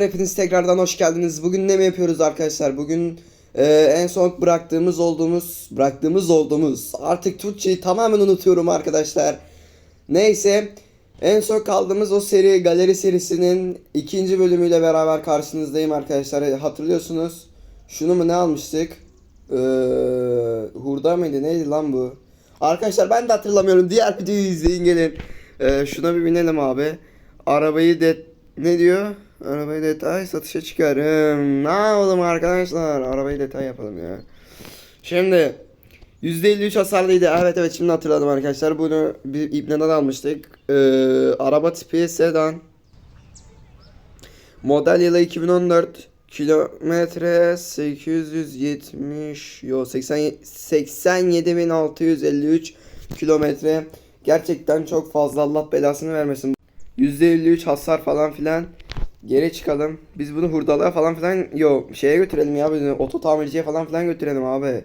Hepiniz tekrardan hoş geldiniz. Bugün ne mi yapıyoruz arkadaşlar? Bugün e, en son bıraktığımız olduğumuz, bıraktığımız olduğumuz artık Türkçeyi tamamen unutuyorum arkadaşlar. Neyse en son kaldığımız o seri galeri serisinin ikinci bölümüyle beraber karşınızdayım arkadaşlar. Hatırlıyorsunuz. Şunu mu ne almıştık? Ee, hurda mıydı neydi lan bu? Arkadaşlar ben de hatırlamıyorum. Diğer videoyu izleyin gelin. Ee, şuna bir binelim abi. Arabayı de ne diyor? Arabayı detay satışa çıkarım. Ne yapalım arkadaşlar? Arabayı detay yapalım ya. Şimdi %53 hasarlıydı. Evet evet şimdi hatırladım arkadaşlar. Bunu bir İbne'den almıştık. Ee, araba tipi sedan. Model yılı 2014. Kilometre 870 yo 80 87653 kilometre. Gerçekten çok fazla Allah belasını vermesin. %53 hasar falan filan. Geri çıkalım. Biz bunu hurdalığa falan filan yo şeye götürelim ya bunu oto tamirciye falan filan götürelim abi.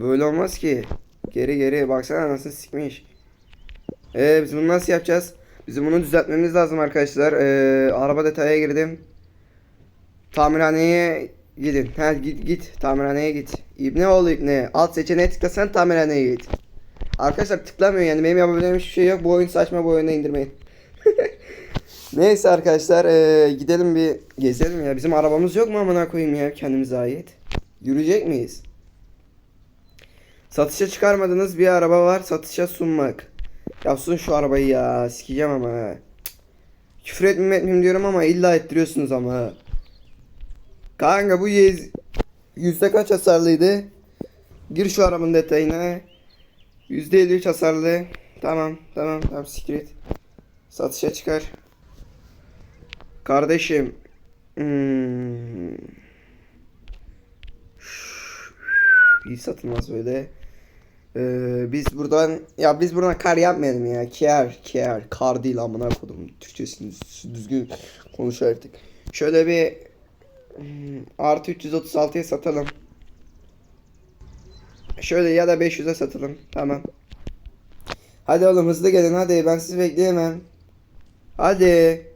Böyle olmaz ki. Geri geri baksana nasıl sikmiş. Ee biz bunu nasıl yapacağız? Bizim bunu düzeltmemiz lazım arkadaşlar. Ee, araba detaya girdim. Tamirhaneye gidin. Ha git git tamirhaneye git. İbne oğlu İbne. Alt seçeneğe tıklasan tamirhaneye git. Arkadaşlar tıklamıyor yani benim yapabileceğim hiçbir şey yok. Bu oyun saçma bu oyunu indirmeyin. Neyse arkadaşlar ee, gidelim bir gezelim ya. Bizim arabamız yok mu amına koyayım ya kendimize ait. Yürüyecek miyiz? Satışa çıkarmadığınız bir araba var satışa sunmak. Ya sun şu arabayı ya sikeceğim ama. Küfür etmeyeyim etmeyeyim diyorum ama illa ettiriyorsunuz ama. Kanka bu yüz, yüzde kaç hasarlıydı? Gir şu arabanın detayına. Yüzde 53 hasarlı. Tamam tamam tamam siktir et. Satışa çıkar. Kardeşim. Hmm. İyi satılmaz öyle. Ee, biz buradan ya biz buradan kar yapmayalım ya. Kar kar kar değil amına kodum. Türkçesini düz- düzgün konuş. Şöyle bir hmm, artı 336'ya satalım. Şöyle ya da 500'e satalım. Tamam. Hadi oğlum hızlı gelin hadi ben sizi bekleyemem. Hadi.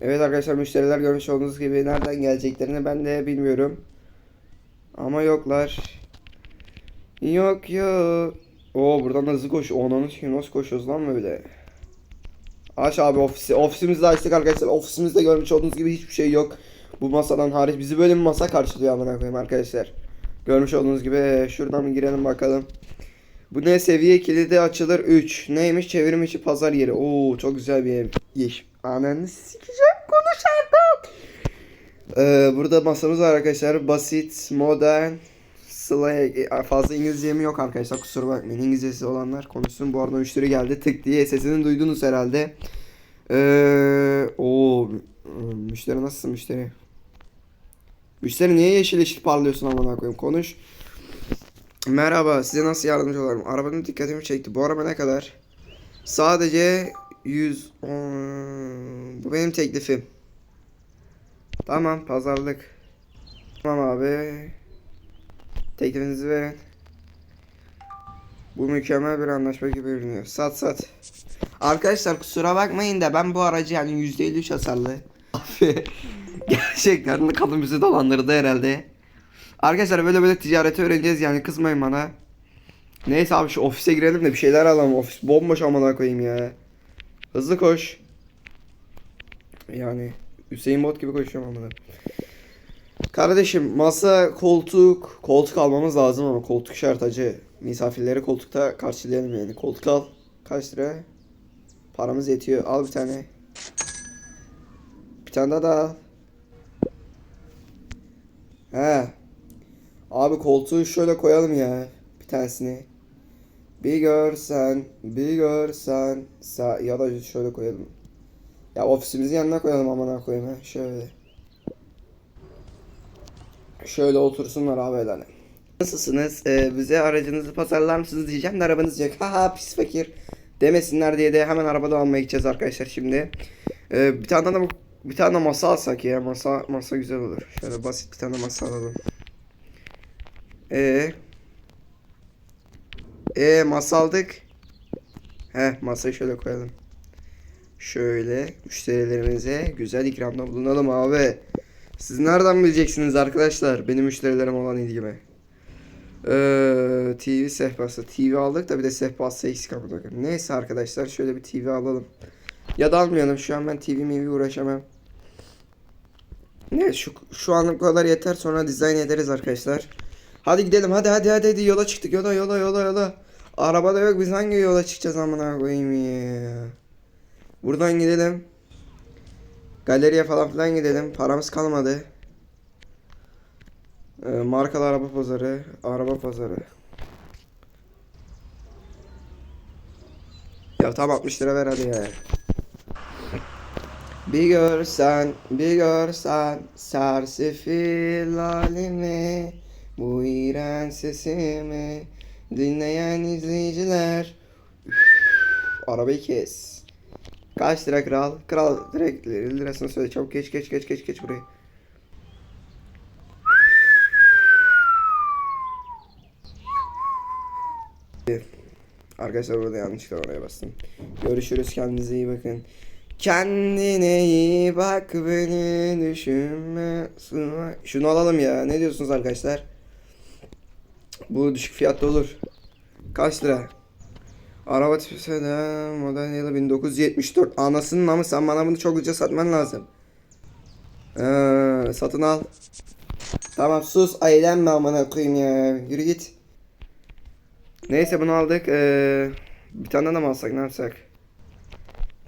Evet arkadaşlar müşteriler görmüş olduğunuz gibi nereden geleceklerini ben de bilmiyorum. Ama yoklar. Yok yok. Oo buradan da hızlı koş. Onanı kim nasıl koşuyoruz lan böyle? Aç abi ofisi. Ofisimizi açtık arkadaşlar. Ofisimizde görmüş olduğunuz gibi hiçbir şey yok. Bu masadan hariç bizi böyle bir masa karşılıyor amına koyayım arkadaşlar. Görmüş olduğunuz gibi şuradan bir girelim bakalım. Bu ne seviye kilidi açılır 3. Neymiş çevrim içi pazar yeri. Oo çok güzel bir. Yeş. Ananı sikeceğim konuş artık. Ee, burada masamız var arkadaşlar. Basit, modern, slay. Fazla İngilizcem yok arkadaşlar kusura bakmayın. İngilizcesi olanlar konuşsun. Bu arada müşteri geldi tık diye sesini duydunuz herhalde. Ee, o müşteri nasılsın müşteri? Müşteri niye yeşil yeşil parlıyorsun amına koyayım konuş. Merhaba size nasıl yardımcı olurum? Arabanın dikkatimi çekti. Bu araba ne kadar? Sadece 100 bu benim teklifim. Tamam pazarlık. Tamam abi. Teklifinizi verin. Bu mükemmel bir anlaşma gibi görünüyor. Sat sat. Arkadaşlar kusura bakmayın da ben bu aracı yani %53 hasarlı. Gerçekten kadın bizi dolandırdı herhalde. Arkadaşlar böyle böyle ticareti öğreneceğiz yani kızmayın bana. Neyse abi şu ofise girelim de bir şeyler alalım. Ofis bomboş amına koyayım ya. Hızlı koş. Yani Hüseyin Bot gibi koşuyorum amına. Kardeşim masa, koltuk, koltuk almamız lazım ama koltuk şart acı. Misafirleri koltukta karşılayalım yani. Koltuk al. Kaç lira? Paramız yetiyor. Al bir tane. Bir tane daha da al. He. Abi koltuğu şöyle koyalım ya. Bir tanesini. Bir görsen, bir görsen. Ya da şöyle koyalım. Ya ofisimizin yanına koyalım amına koyayım ha. Şöyle. Şöyle otursunlar abi helal. Nasılsınız? Ee, bize aracınızı pazarlar mısınız diyeceğim de arabanız yok. Haha pis fakir. Demesinler diye de hemen arabada almaya gideceğiz arkadaşlar şimdi. Ee, bir tane de bir tane masa alsak ya. Masa masa güzel olur. Şöyle basit bir tane masa alalım. Ee. Ee masa aldık. He masayı şöyle koyalım. Şöyle müşterilerimize güzel ikramda bulunalım abi. Siz nereden bileceksiniz arkadaşlar benim müşterilerim olan ilgimi? Ee, TV sehpası. TV aldık da bir de sehpası eksik bakın. Neyse arkadaşlar şöyle bir TV alalım. Ya da almayalım. Şu an ben TV mivi uğraşamam. Ne şu şu anlık kadar yeter sonra dizayn ederiz arkadaşlar. Hadi gidelim hadi hadi hadi hadi yola çıktık yola yola yola yola. Araba da yok biz hangi yola çıkacağız amına koyayım ya. Buradan gidelim. Galeriye falan filan gidelim. Paramız kalmadı. Ee, markalı araba pazarı, araba pazarı. Ya tam 60 lira ver hadi ya. Bir görsen, bir görsen sersefil halimi Bu iğrenç sesimi Dinleyen izleyiciler Üf, Arabayı kes Kaç lira kral? Kral direkt lirasını söyle çabuk geç geç geç geç geç burayı Arkadaşlar burada yanlışlıkla oraya bastım. Görüşürüz kendinize iyi bakın. Kendine iyi bak beni düşünme. Şunu alalım ya. Ne diyorsunuz arkadaşlar? Bu düşük fiyatta olur. Kaç lira? Araba tipi model yılı 1974. Anasının namı sen bana bunu çok ucuza satman lazım. Ee, satın al. Tamam sus eğlenme amına koyayım ya. Yürü git. Neyse bunu aldık. Ee, bir tane daha mı alsak ne yapsak?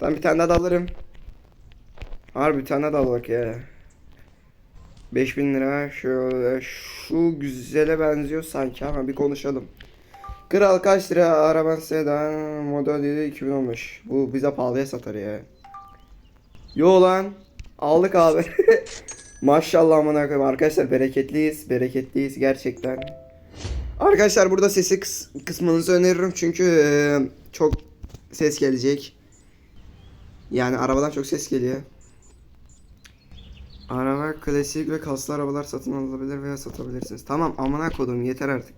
Ben bir tane daha da alırım. Harbi bir tane daha da ya. 5000 lira şöyle şu güzele benziyor sanki ama bir konuşalım. Kral kaç lira araban sedan model 7 2015. Bu bize pahalıya satar ya. Yo lan. Aldık abi. Maşallah amına koyayım arkadaşlar bereketliyiz. Bereketliyiz gerçekten. Arkadaşlar burada sesi kıs- kısmanızı öneririm çünkü e, çok ses gelecek. Yani arabadan çok ses geliyor. Araba klasik ve kaslı arabalar satın alabilir veya satabilirsiniz. Tamam amına kodum yeter artık.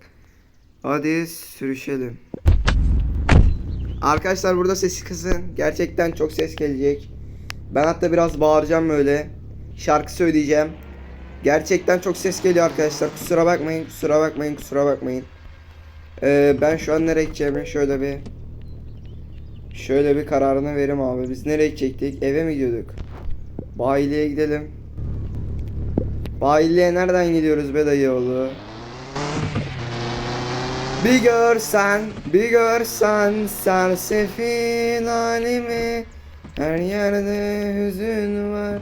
Hadi sürüşelim. Arkadaşlar burada sesi kısın. Gerçekten çok ses gelecek. Ben hatta biraz bağıracağım böyle. Şarkı söyleyeceğim. Gerçekten çok ses geliyor arkadaşlar. Kusura bakmayın, kusura bakmayın, kusura bakmayın. Ee, ben şu an nereye gideceğimi şöyle bir şöyle bir kararını verim abi. Biz nereye gidecektik? Eve mi gidiyorduk? Bayiliğe gidelim. Bayiliğe nereden gidiyoruz be dayı oğlu? Bir görsen, bir görsen sersefil halimi. Her yerde hüzün var.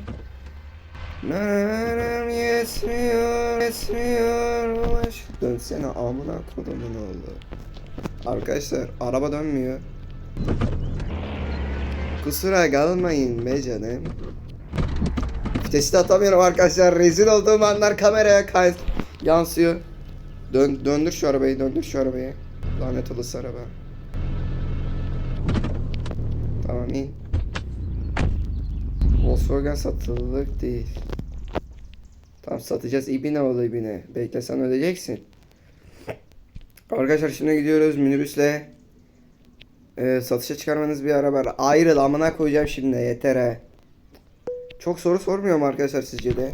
Naram yetmiyor, yetmiyor aşk. Dönsene amına kodumun oğlu. Arkadaşlar araba dönmüyor. Kusura kalmayın be canım Vitesi de atamıyorum arkadaşlar rezil olduğum anlar kameraya kay yansıyor Dön, döndür şu arabayı, döndür şu arabayı. Lanet olası araba. Tamam in. Volkswagen satılık değil. Tamam satacağız ibine oğlu ibine. Bekle sen ödeyeceksin. Arkadaşlar şimdi gidiyoruz minibüsle. Ee, satışa çıkarmanız bir araba. Ayrıl amına koyacağım şimdi yeter he. Çok soru sormuyor mu arkadaşlar sizce de?